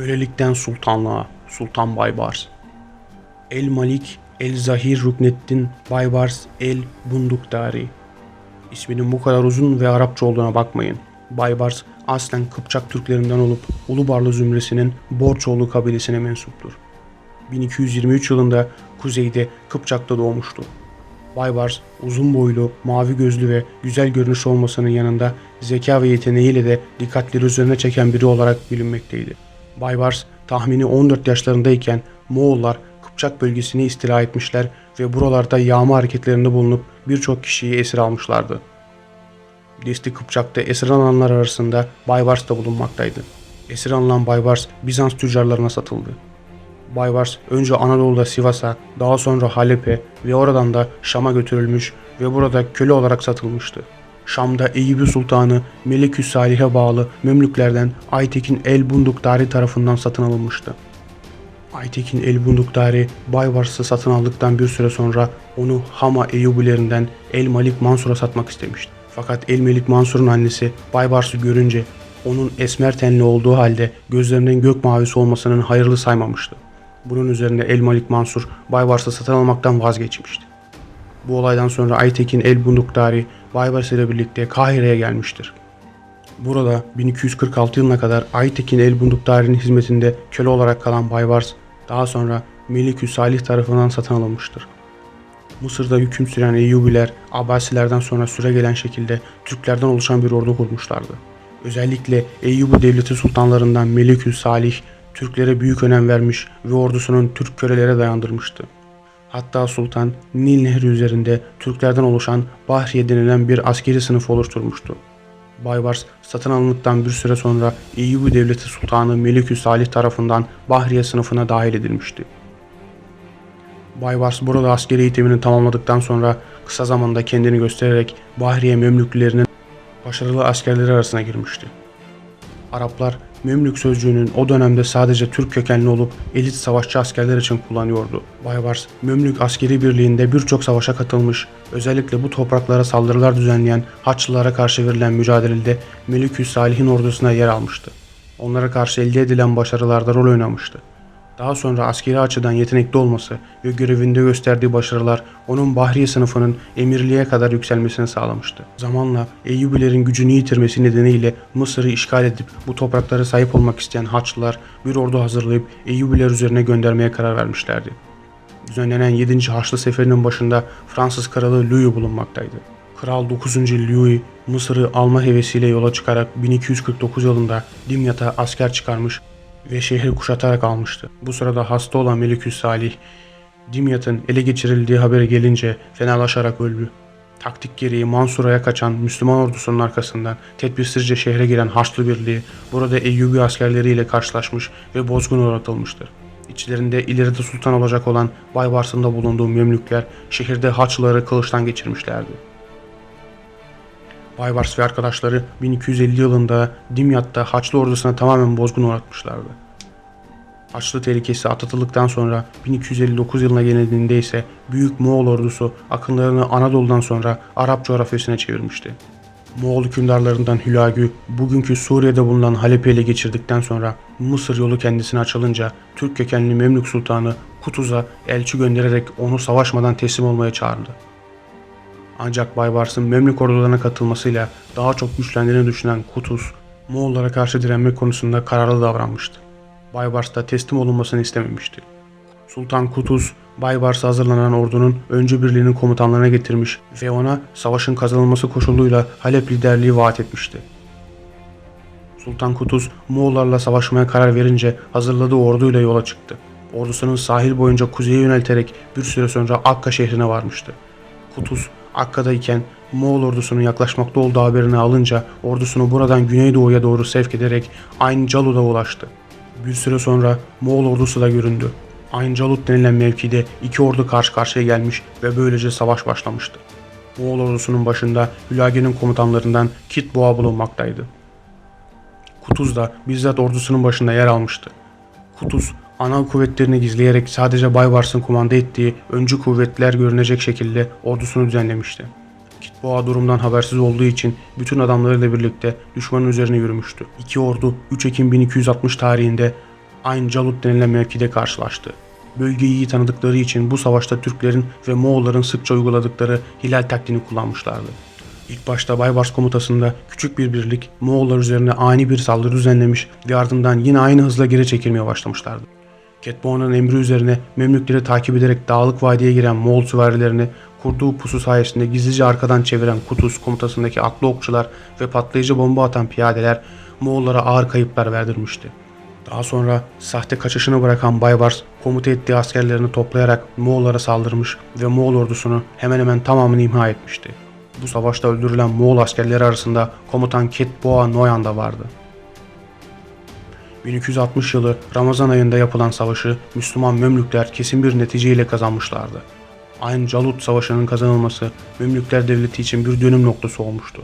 Kölelikten sultanlığa Sultan Baybars. El Malik El Zahir Rukneddin Baybars El Bunduktari. İsminin bu kadar uzun ve Arapça olduğuna bakmayın. Baybars aslen Kıpçak Türklerinden olup Ulubarlı zümresinin Borçoğlu kabilesine mensuptur. 1223 yılında kuzeyde Kıpçak'ta doğmuştu. Baybars uzun boylu, mavi gözlü ve güzel görünüş olmasının yanında zeka ve yeteneğiyle de dikkatleri üzerine çeken biri olarak bilinmekteydi. Baybars tahmini 14 yaşlarındayken Moğollar Kıpçak bölgesini istila etmişler ve buralarda yağma hareketlerinde bulunup birçok kişiyi esir almışlardı. Desti Kıpçak'ta esir alınanlar arasında Baybars da bulunmaktaydı. Esir alınan Baybars Bizans tüccarlarına satıldı. Baybars önce Anadolu'da Sivas'a, daha sonra Halep'e ve oradan da Şam'a götürülmüş ve burada köle olarak satılmıştı. Şam'da Eyüp'ü Sultanı Melikü Salih'e bağlı Memlüklerden Aytekin el Bunduktari tarafından satın alınmıştı. Aytekin el Bunduktari Baybars'ı satın aldıktan bir süre sonra onu Hama Eyyubilerinden El Malik Mansur'a satmak istemişti. Fakat El Melik Mansur'un annesi Baybars'ı görünce onun esmer tenli olduğu halde gözlerinin gök mavisi olmasının hayırlı saymamıştı. Bunun üzerine El Malik Mansur Baybars'ı satın almaktan vazgeçmişti. Bu olaydan sonra Aytekin El Bunduktari Baybars ile birlikte Kahire'ye gelmiştir. Burada 1246 yılına kadar Aytekin El Bunduktari'nin hizmetinde köle olarak kalan Baybars daha sonra Melikü Salih tarafından satın alınmıştır. Mısır'da hüküm süren Eyyubiler, Abbasilerden sonra süre gelen şekilde Türklerden oluşan bir ordu kurmuşlardı. Özellikle Eyyubi devleti sultanlarından Melikü Salih, Türklere büyük önem vermiş ve ordusunun Türk kölelere dayandırmıştı. Hatta sultan Nil Nehri üzerinde Türklerden oluşan Bahriye denilen bir askeri sınıf oluşturmuştu. Baybars satın alındıktan bir süre sonra Eyyubi devleti sultanı Melikü Salih tarafından Bahriye sınıfına dahil edilmişti. Baybars burada askeri eğitimini tamamladıktan sonra kısa zamanda kendini göstererek Bahriye Memlüklülerinin başarılı askerleri arasına girmişti. Araplar Memlük sözcüğünün o dönemde sadece Türk kökenli olup elit savaşçı askerler için kullanıyordu. Baybars, Memlük askeri birliğinde birçok savaşa katılmış, özellikle bu topraklara saldırılar düzenleyen Haçlılara karşı verilen mücadelede Melikü Salih'in ordusuna yer almıştı. Onlara karşı elde edilen başarılarda rol oynamıştı. Daha sonra askeri açıdan yetenekli olması ve görevinde gösterdiği başarılar onun Bahriye sınıfının emirliğe kadar yükselmesini sağlamıştı. Zamanla Eyyubilerin gücünü yitirmesi nedeniyle Mısır'ı işgal edip bu topraklara sahip olmak isteyen Haçlılar bir ordu hazırlayıp Eyyubiler üzerine göndermeye karar vermişlerdi. Düzenlenen 7. Haçlı Seferi'nin başında Fransız kralı Louis bulunmaktaydı. Kral 9. Louis Mısır'ı alma hevesiyle yola çıkarak 1249 yılında Dimyat'a asker çıkarmış ve şehri kuşatarak almıştı. Bu sırada hasta olan Melikü Salih, Dimyat'ın ele geçirildiği haberi gelince fenalaşarak öldü. Taktik gereği Mansura'ya kaçan Müslüman ordusunun arkasından tedbirsizce şehre giren Haçlı Birliği burada Eyyubi askerleriyle karşılaşmış ve bozgun uğratılmıştır. İçlerinde ileride sultan olacak olan Baybars'ın da bulunduğu Memlükler şehirde Haçlıları kılıçtan geçirmişlerdi. Baybars ve arkadaşları 1250 yılında Dimyat'ta Haçlı ordusuna tamamen bozgun uğratmışlardı. Haçlı tehlikesi atlatıldıktan sonra 1259 yılına gelindiğinde ise Büyük Moğol ordusu akınlarını Anadolu'dan sonra Arap coğrafyasına çevirmişti. Moğol hükümdarlarından Hülagü bugünkü Suriye'de bulunan Halep'i ele geçirdikten sonra Mısır yolu kendisine açılınca Türk kökenli Memlük Sultanı Kutuz'a elçi göndererek onu savaşmadan teslim olmaya çağırdı. Ancak Baybars'ın Memlük ordularına katılmasıyla daha çok güçlendiğini düşünen Kutuz, Moğollara karşı direnme konusunda kararlı davranmıştı. Baybars da teslim olunmasını istememişti. Sultan Kutuz, Baybars'a hazırlanan ordunun öncü birliğinin komutanlarına getirmiş ve ona savaşın kazanılması koşuluyla Halep liderliği vaat etmişti. Sultan Kutuz, Moğollarla savaşmaya karar verince hazırladığı orduyla yola çıktı. Ordusunun sahil boyunca kuzeye yönelterek bir süre sonra Akka şehrine varmıştı. Kutuz, Akka'dayken Moğol ordusunun yaklaşmakta olduğu haberini alınca ordusunu buradan güneydoğuya doğru sevk ederek Ayn Calut'a ulaştı. Bir süre sonra Moğol ordusu da göründü. Ayn Calut denilen mevkide iki ordu karşı karşıya gelmiş ve böylece savaş başlamıştı. Moğol ordusunun başında Hülage'nin komutanlarından Kit Boğa bulunmaktaydı. Kutuz da bizzat ordusunun başında yer almıştı. Kutuz ana kuvvetlerini gizleyerek sadece Baybars'ın kumanda ettiği öncü kuvvetler görünecek şekilde ordusunu düzenlemişti. Kitboğa durumdan habersiz olduğu için bütün adamlarıyla birlikte düşmanın üzerine yürümüştü. İki ordu 3 Ekim 1260 tarihinde Ayn Calut denilen mevkide karşılaştı. Bölgeyi iyi tanıdıkları için bu savaşta Türklerin ve Moğolların sıkça uyguladıkları hilal taktiğini kullanmışlardı. İlk başta Baybars komutasında küçük bir birlik Moğollar üzerine ani bir saldırı düzenlemiş ve ardından yine aynı hızla geri çekilmeye başlamışlardı. Ketboğan'ın emri üzerine Memlükleri takip ederek Dağlık Vadi'ye giren Moğol süvarilerini kurduğu pusu sayesinde gizlice arkadan çeviren Kutuz komutasındaki aklı okçular ve patlayıcı bomba atan piyadeler Moğollara ağır kayıplar verdirmişti. Daha sonra sahte kaçışını bırakan Baybars komuta ettiği askerlerini toplayarak Moğollara saldırmış ve Moğol ordusunu hemen hemen tamamını imha etmişti. Bu savaşta öldürülen Moğol askerleri arasında komutan Ketboğa Noyan da vardı. 1260 yılı Ramazan ayında yapılan savaşı Müslüman Memlükler kesin bir neticeyle kazanmışlardı. Ayn Calut Savaşı'nın kazanılması Memlükler Devleti için bir dönüm noktası olmuştu.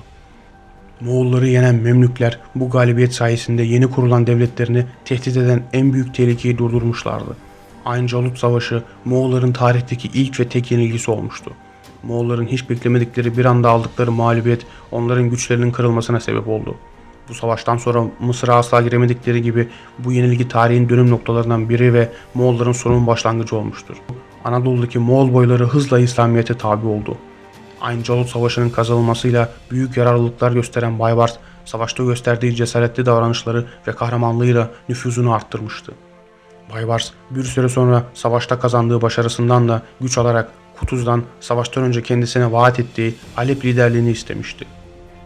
Moğolları yenen Memlükler bu galibiyet sayesinde yeni kurulan devletlerini tehdit eden en büyük tehlikeyi durdurmuşlardı. Ayn Calut Savaşı Moğolların tarihteki ilk ve tek yenilgisi olmuştu. Moğolların hiç beklemedikleri bir anda aldıkları mağlubiyet onların güçlerinin kırılmasına sebep oldu. Bu savaştan sonra Mısır'a asla giremedikleri gibi bu yenilgi tarihin dönüm noktalarından biri ve Moğolların sonun başlangıcı olmuştur. Anadolu'daki Moğol boyları hızla İslamiyet'e tabi oldu. Ayn Calut Savaşı'nın kazanılmasıyla büyük yararlılıklar gösteren Baybars, savaşta gösterdiği cesaretli davranışları ve kahramanlığıyla nüfuzunu arttırmıştı. Baybars bir süre sonra savaşta kazandığı başarısından da güç alarak Kutuz'dan savaştan önce kendisine vaat ettiği Halep liderliğini istemişti.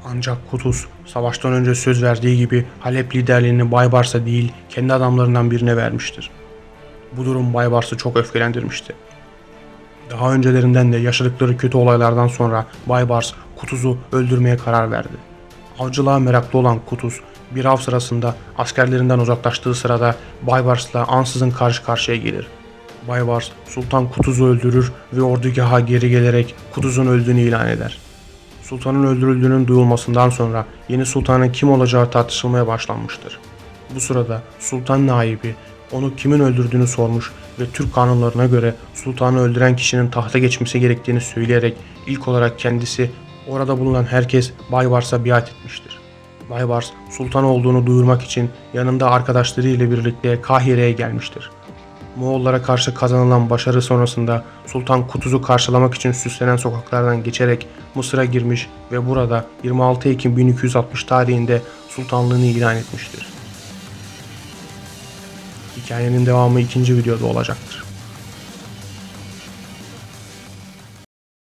Ancak Kutuz savaştan önce söz verdiği gibi Halep liderliğini Baybars'a değil kendi adamlarından birine vermiştir. Bu durum Baybars'ı çok öfkelendirmişti. Daha öncelerinden de yaşadıkları kötü olaylardan sonra Baybars Kutuz'u öldürmeye karar verdi. Avcılığa meraklı olan Kutuz bir av sırasında askerlerinden uzaklaştığı sırada Baybars'la ansızın karşı karşıya gelir. Baybars Sultan Kutuz'u öldürür ve ordugaha geri gelerek Kutuz'un öldüğünü ilan eder. Sultanın öldürüldüğünün duyulmasından sonra yeni sultanın kim olacağı tartışılmaya başlanmıştır. Bu sırada sultan naibi onu kimin öldürdüğünü sormuş ve Türk kanunlarına göre sultanı öldüren kişinin tahta geçmesi gerektiğini söyleyerek ilk olarak kendisi orada bulunan herkes Baybars'a biat etmiştir. Baybars sultan olduğunu duyurmak için yanında arkadaşları ile birlikte Kahire'ye gelmiştir. Moğollara karşı kazanılan başarı sonrasında Sultan Kutuz'u karşılamak için süslenen sokaklardan geçerek Mısır'a girmiş ve burada 26 Ekim 1260 tarihinde sultanlığını ilan etmiştir. Hikayenin devamı ikinci videoda olacaktır.